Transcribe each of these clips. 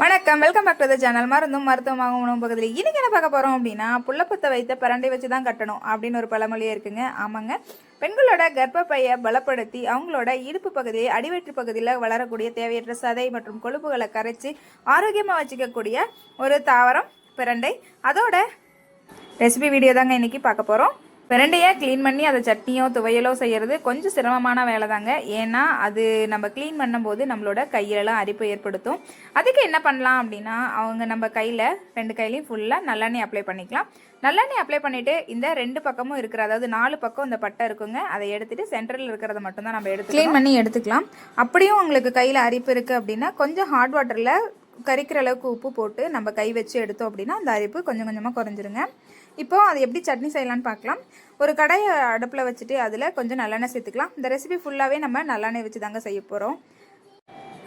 வணக்கம் welcome back to the channel மருந்தும் மருத்துவமாகவும் உணவு பகுதியில். இன்னைக்கு என்ன பார்க்க போகிறோம் அப்படின்னா புள்ளப்பத்தை வைத்த பரண்டை வச்சு தான் கட்டணும் அப்படின்னு ஒரு பழமொழியே இருக்குங்க. ஆமாங்க. பெண்களோட கர்ப்பப்பையை பலப்படுத்தி அவங்களோட இடுப்பு பகுதியை அடிவயிற்று பகுதியில் வளரக்கூடிய தேவையற்ற சதை மற்றும் கொழுப்புகளை கரைச்சி ஆரோக்கியமாக வச்சுக்கக்கூடிய ஒரு தாவரம் பிரண்டை. அதோட ரெசிபி வீடியோ தாங்க இன்னைக்கு பார்க்க போகிறோம் பிரண்டையை க்ளீன் பண்ணி அதை சட்னியோ துவையலோ செய்கிறது கொஞ்சம் சிரமமான வேலை தாங்க ஏன்னா அது நம்ம க்ளீன் பண்ணும்போது நம்மளோட கையிலலாம் அரிப்பு ஏற்படுத்தும். அதுக்கு என்ன பண்ணலாம் அப்படின்னா அவங்க நம்ம கையில் ரெண்டு கையிலையும் ஃபுல்லாக நல்லெண்ணெய் அப்ளை பண்ணிக்கலாம். நல்லெண்ணெய் அப்ளை பண்ணிவிட்டு இந்த ரெண்டு பக்கமும் இருக்கிற அதாவது நாலு பக்கம் இந்த பட்டை இருக்குங்க அதை எடுத்துகிட்டு சென்டரில் இருக்கிறத மட்டும்தான் நம்ம எடுத்து க்ளீன் பண்ணி எடுத்துக்கலாம். அப்படியும் உங்களுக்கு கையில் அரிப்பு இருக்குது அப்படின்னா கொஞ்சம் ஹாட் வாட்டரில் கரிக்கிற அளவுக்கு உப்பு போட்டு நம்ம கை வச்சு எடுத்தோம் அப்படின்னா அந்த அரிப்பு கொஞ்சம் கொஞ்சமாக குறைஞ்சிருங்க. இப்போ அது எப்படி சட்னி செய்யலாம்னு பார்க்கலாம். ஒரு கடையை அடுப்பில் வச்சுட்டு அதில் கொஞ்சம் நல்லெண்ணெய் சேர்த்துக்கலாம். இந்த ரெசிபி ஃபுல்லாகவே நம்ம நல்லெண்ணெய் வச்சு தாங்க செய்ய போகிறோம்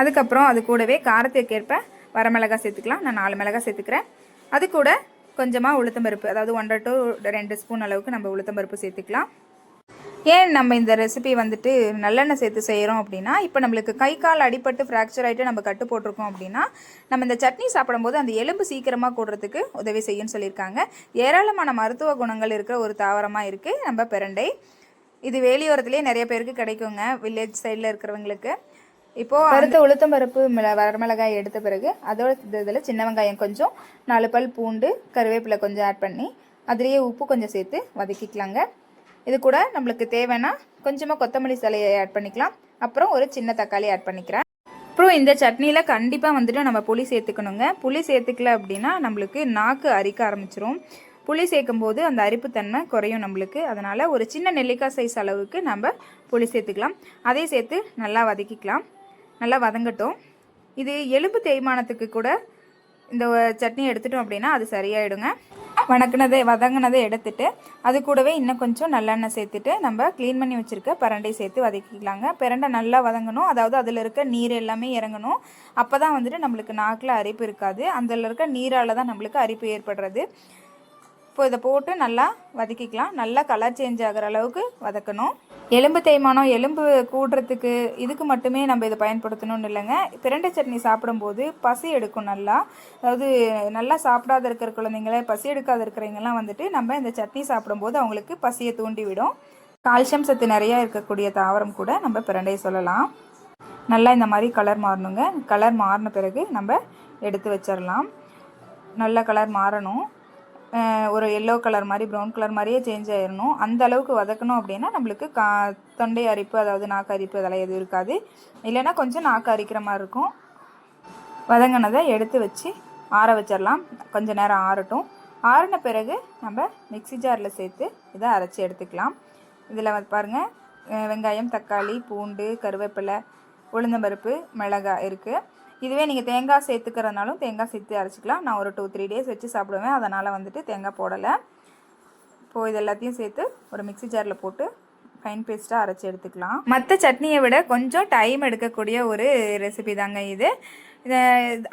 அதுக்கப்புறம் அது கூடவே காரத்துக்கேற்ப வரமிளகா சேர்த்துக்கலாம். நான் நாலு மிளகா சேர்த்துக்கிறேன். அது கூட கொஞ்சமாக உளுத்தம்பருப்பு அதாவது ஒன்றரை டு ரெண்டு ஸ்பூன் அளவுக்கு நம்ம உளுத்தம்பருப்பு சேர்த்துக்கலாம். ஏன் நம்ம இந்த ரெசிபி வந்துட்டு நல்லெண்ணெய் சேர்த்து செய்கிறோம் அப்படின்னா இப்போ நம்மளுக்கு கை கால் அடிபட்டு ஃப்ராக்சர் ஆகிட்டு நம்ம கட்டு போட்டிருக்கோம் அப்படின்னா நம்ம இந்த சட்னி சாப்பிடும்போது அந்த எலும்பு சீக்கிரமாக கூடுறதுக்கு உதவி செய்யும்னு சொல்லியிருக்காங்க. ஏராளமான மருத்துவ குணங்கள் இருக்கிற ஒரு தாவரமாக இருக்குது நம்ம பெரண்டை. இது வேலியோரத்துலேயே நிறைய பேருக்கு கிடைக்குங்க வில்லேஜ் சைடில் இருக்கிறவங்களுக்கு. இப்போது அடுத்த உளுத்தம் பருப்பு மிள வரமிளகாய் எடுத்த பிறகு அதோட இதில் சின்ன வெங்காயம் கொஞ்சம் நாலு பல் பூண்டு கருவேப்பிலை கொஞ்சம் ஆட் பண்ணி அதுலேயே உப்பு கொஞ்சம் சேர்த்து வதக்கிக்கலாங்க. இது கூட நம்மளுக்கு தேவைன்னா கொஞ்சமாக கொத்தமல்லி சலையை ஆட் பண்ணிக்கலாம். அப்புறம் ஒரு சின்ன தக்காளி ஆட் பண்ணிக்கிறேன். அப்புறம் இந்த சட்னியில் கண்டிப்பாக வந்துட்டு நம்ம புளி சேர்த்துக்கணுங்க. புளி சேர்த்துக்கல அப்படின்னா நம்மளுக்கு நாக்கு அரிக்க ஆரம்பிச்சிரும். புளி சேர்க்கும் போது அந்த அரிப்புத்தன்மை குறையும் நம்மளுக்கு. அதனால் ஒரு சின்ன நெல்லிக்காய் சைஸ் அளவுக்கு நம்ம புளி சேர்த்துக்கலாம். அதே சேர்த்து நல்லா வதக்கிக்கலாம். நல்லா வதங்கட்டும். இது எலும்பு தேய்மானத்துக்கு கூட இந்த சட்னி எடுத்துட்டோம் அப்படின்னா அது சரியாயிடுங்க. வணக்கினதை வதங்கினதை எடுத்துட்டு அது கூடவே இன்னும் கொஞ்சம் நல்லெண்ணெய் சேர்த்துட்டு நம்ம க்ளீன் பண்ணி வச்சுருக்க பரண்டை சேர்த்து வதக்கிக்கலாங்க. பிரண்டை நல்லா வதங்கணும். அதாவது அதில் இருக்க நீர் எல்லாமே இறங்கணும். அப்போ தான் வந்துட்டு நம்மளுக்கு நாக்கில் அரிப்பு இருக்காது. அதில் இருக்க நீரால் தான் நம்மளுக்கு அரிப்பு ஏற்படுறது. இப்போ இதை போட்டு நல்லா வதக்கிக்கலாம். நல்லா கலர் சேஞ்ச் ஆகிற அளவுக்கு வதக்கணும். எலும்பு தேய்மானம் எலும்பு கூடுறதுக்கு இதுக்கு மட்டுமே நம்ம இதை பயன்படுத்தணும்னு இல்லைங்க. பிரண்டை சட்னி சாப்பிடும்போது பசி எடுக்கும் நல்லா. அதாவது நல்லா சாப்பிடாத இருக்கிற குழந்தைங்கள பசி எடுக்காத இருக்கிறவங்கலாம் வந்துட்டு நம்ம இந்த சட்னி சாப்பிடும்போது அவங்களுக்கு பசியை தூண்டி விடும் கால்சியம் சத்து நிறையா இருக்கக்கூடிய தாவரம் கூட நம்ம பிரண்டையை சொல்லலாம். நல்லா இந்த மாதிரி கலர் மாறணுங்க. கலர் மாறின பிறகு நம்ம எடுத்து வச்சிடலாம் நல்ல கலர் மாறணும். ஒரு எல்லோ கலர் மாதிரி ப்ரௌன் கலர் மாதிரியே சேஞ்ச் ஆயிடணும் அந்த அளவுக்கு வதக்கணும் அப்படின்னா நம்மளுக்கு கா தொண்டை அரிப்பு அதாவது நாக்கு அரிப்பு அதெல்லாம் எதுவும் இருக்காது. இல்லைன்னா கொஞ்சம் நாக்கு அரிக்கிற மாதிரி இருக்கும். வதங்கினதை எடுத்து வச்சு ஆற வச்சிடலாம். கொஞ்சம் நேரம் ஆறட்டும். ஆறின பிறகு நம்ம மிக்சி ஜாரில் சேர்த்து இதை அரைச்சி எடுத்துக்கலாம். இதில் பாருங்கள் வெங்காயம் தக்காளி பூண்டு கருவேப்பிலை உளுந்தம்பருப்பு மிளகாய் இருக்குது இதுவே நீங்கள் தேங்காய் சேர்த்துக்கிறதுனாலும் தேங்காய் சேர்த்து அரைச்சிக்கலாம். நான் ஒரு டூ த்ரீ டேஸ் வச்சு சாப்பிடுவேன். அதனால் வந்துட்டு தேங்காய் போடலை. இப்போது இது எல்லாத்தையும் சேர்த்து ஒரு மிக்சி ஜாரில் போட்டு ஃபைன் பேஸ்ட்டாக அரைச்சி எடுத்துக்கலாம். மற்ற சட்னியை விட கொஞ்சம் டைம் எடுக்கக்கூடிய ஒரு ரெசிபி தாங்க இது. இதை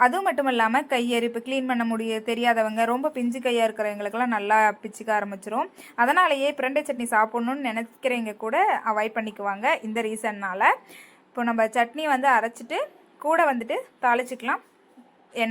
அதுவும் மட்டும் இல்லாமல் கையரிப்பு க்ளீன் பண்ண முடிய தெரியாதவங்க ரொம்ப பிஞ்சு கையாக இருக்கிறவங்களுக்கெல்லாம் நல்லா பிச்சுக்க ஆரம்பிச்சிரும். அதனாலேயே பிரண்டை சட்னி சாப்பிட்ணுன்னு நினைக்கிறவங்க கூட அவாய்ட் பண்ணிக்குவாங்க. இந்த ரீசன்னால் இப்போ நம்ம சட்னி வந்து அரைச்சிட்டு கூட வந்துட்டு தாளிச்சிக்கலாம்.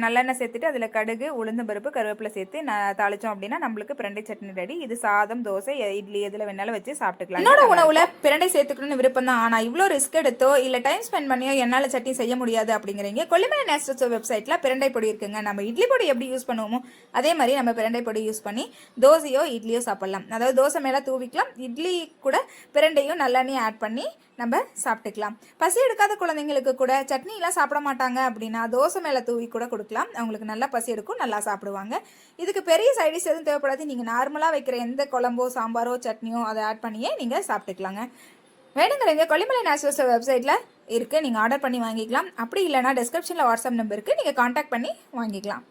நல்லெண்ணெய் சேர்த்துட்டு அதில் கடுகு உளுந்து பருப்பு கருவேப்பிலை சேர்த்து நான் தாளித்தோம் அப்படின்னா நம்மளுக்கு பிரண்டை சட்னி ரெடி இது சாதம் தோசை இட்லி எதில் வேணாலும் வச்சு சாப்பிட்டுக்கலாம். என்னோட உணவில் பிரண்டை சேர்த்துக்கணும்னு விருப்பம் தான். ஆனால் இவ்வளோ ரிஸ்க் எடுத்தோ இல்லை டைம் ஸ்பெண்ட் பண்ணியோ என்னால் சட்னி செய்ய முடியாது அப்படிங்கிறீங்க கொல்லிமலை நேஸ்டர்ஸ் வெப்சைட்டில் பிரண்டை பொடி இருக்குங்க. நம்ம இட்லி பொடி எப்படி யூஸ் பண்ணுவோமோ அதே மாதிரி நம்ம பிரண்டை பொடி யூஸ் பண்ணி தோசையோ இட்லியோ சாப்பிட்லாம். அதாவது தோசை மேலே தூவிக்கலாம். இட்லி கூட பிரண்டையும் நல்லெண்ணையும் ஆட் பண்ணி நம்ம சாப்பிட்டுக்கலாம். பசி எடுக்காத குழந்தைங்களுக்கு கூட சட்னிலாம் சாப்பிட மாட்டாங்க அப்படின்னா தோசை மேலே தூவி கூட கொடுக்கலாம். அவங்களுக்கு நல்லா பசி எடுக்கும் நல்லா சாப்பிடுவாங்க. இதுக்கு பெரிய சைடிஷ் எதுவும் தேவைப்படாது. நீங்கள் நார்மலாக வைக்கிற எந்த குழம்போ சாம்பாரோ சட்னியோ அதை ஆட் பண்ணியே நீங்கள் சாப்பிட்டுக்கலாங்க. வேணுங்கிறவங்க கொல்லிமலை நேச்சுரல்ஸ் வெப்சைட்டில் இருக்குது நீங்கள் ஆர்டர் பண்ணி வாங்கிக்கலாம். அப்படி இல்லைனா டிஸ்கிரிப்ஷனில் வாட்ஸ்அப் நம்பருக்கு நீங்கள் காண்டாக்ட் பண்ணி வாங்கிக்கலாம்.